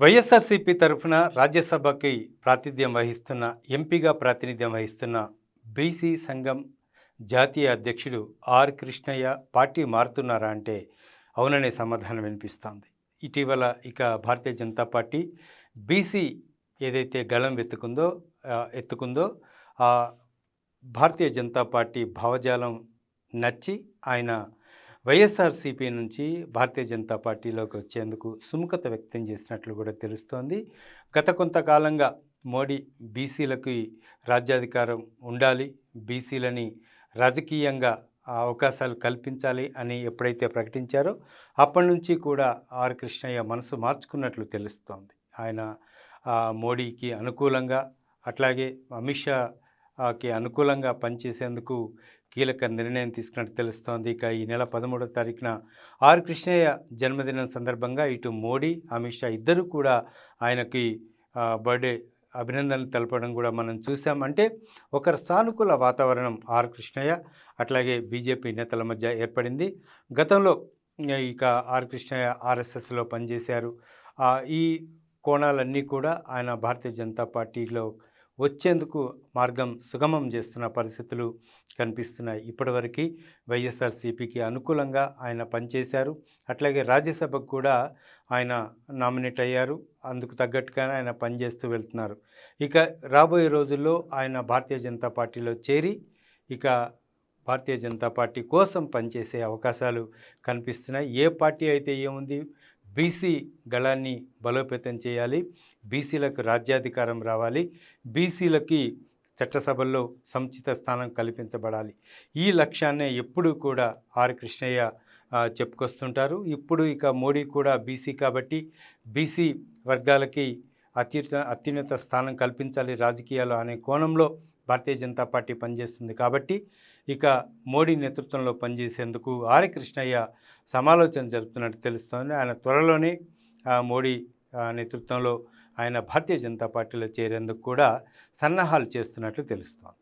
వైఎస్ఆర్సీపీ తరఫున రాజ్యసభకి ప్రాతినిధ్యం వహిస్తున్న ఎంపీగా ప్రాతినిధ్యం వహిస్తున్న బీసీ సంఘం జాతీయ అధ్యక్షుడు ఆర్ కృష్ణయ్య పార్టీ మారుతున్నారా అంటే అవుననే సమాధానం వినిపిస్తోంది. ఇటీవల ఇక భారతీయ జనతా పార్టీ బీసీ ఏదైతే గళం ఎత్తుకుందో ఎత్తుకుందో ఆ భారతీయ జనతా పార్టీ భావజాలం నచ్చి ఆయన వైఎస్ఆర్సీపీ నుంచి భారతీయ జనతా పార్టీలోకి వచ్చేందుకు సుముఖత వ్యక్తం చేసినట్లు కూడా తెలుస్తోంది. గత కొంతకాలంగా మోడీ బీసీలకి రాజ్యాధికారం ఉండాలి బీసీలని రాజకీయంగా ఆ అవకాశాలు కల్పించాలి అని ఎప్పుడైతే ప్రకటించారో అప్పటి నుంచి కూడా ఆర్ కృష్ణయ్య మనసు మార్చుకున్నట్లు తెలుస్తోంది. ఆయన మోడీకి అనుకూలంగా అట్లాగే అమిత్ షాకి అనుకూలంగా పనిచేసేందుకు కీలక నిర్ణయం తీసుకున్నట్టు తెలుస్తోంది. ఇక ఈ నెల పదమూడో తారీఖున ఆర్ కృష్ణయ్య జన్మదినం సందర్భంగా ఇటు మోడీ అమిత్ షా ఇద్దరు కూడా ఆయనకి బర్త్డే అభినందనలు తెలపడం కూడా మనం చూసాం. అంటే ఒక సానుకూల వాతావరణం ఆర్ కృష్ణయ్య అట్లాగే బీజేపీ నేతల మధ్య ఏర్పడింది. గతంలో ఇక ఆర్ కృష్ణయ్య ఆర్ఎస్ఎస్లో పనిచేశారు. ఈ కోణాలన్నీ కూడా ఆయన భారతీయ జనతా పార్టీలో వచ్చేందుకు మార్గం సుగమం చేస్తున్న పరిస్థితులు కనిపిస్తున్నాయి. ఇప్పటివరకు వైఎస్ఆర్సీపీకి అనుకూలంగా ఆయన పనిచేశారు. అట్లాగే రాజ్యసభకు కూడా ఆయన నామినేట్ అయ్యారు. అందుకు తగ్గట్టుగానే ఆయన పనిచేస్తూ వెళ్తున్నారు. ఇక రాబోయే రోజుల్లో ఆయన భారతీయ జనతా పార్టీలో చేరి ఇక భారతీయ జనతా పార్టీ కోసం పనిచేసే అవకాశాలు కనిపిస్తున్నాయి. ఏ పార్టీ అయితే ఏముంది? బీసీ గళాన్ని బలోపేతం చేయాలి బీసీలకు రాజ్యాధికారం రావాలి బీసీలకి చట్టసభల్లో సముచిత స్థానం కల్పించబడాలి. ఈ లక్ష్యాన్నే ఎప్పుడూ కూడా ఆర్ కృష్ణయ్య చెప్పుకొస్తుంటారు. ఇప్పుడు ఇక మోడీ కూడా బీసీ కాబట్టి బీసీ వర్గాలకి అత్యుత అత్యున్నత స్థానం కల్పించాలి రాజకీయాలు అనే కోణంలో భారతీయ జనతా పార్టీ పనిచేస్తుంది కాబట్టి ఇక మోడీ నేతృత్వంలో పనిచేసేందుకు ఆర్య కృష్ణయ్య సమాలోచన జరుపుతున్నట్టు తెలుస్తోంది. ఆయన త్వరలోనే మోడీ నేతృత్వంలో ఆయన భారతీయ జనతా పార్టీలో చేరేందుకు కూడా సన్నాహాలు చేస్తున్నట్లు తెలుస్తోంది.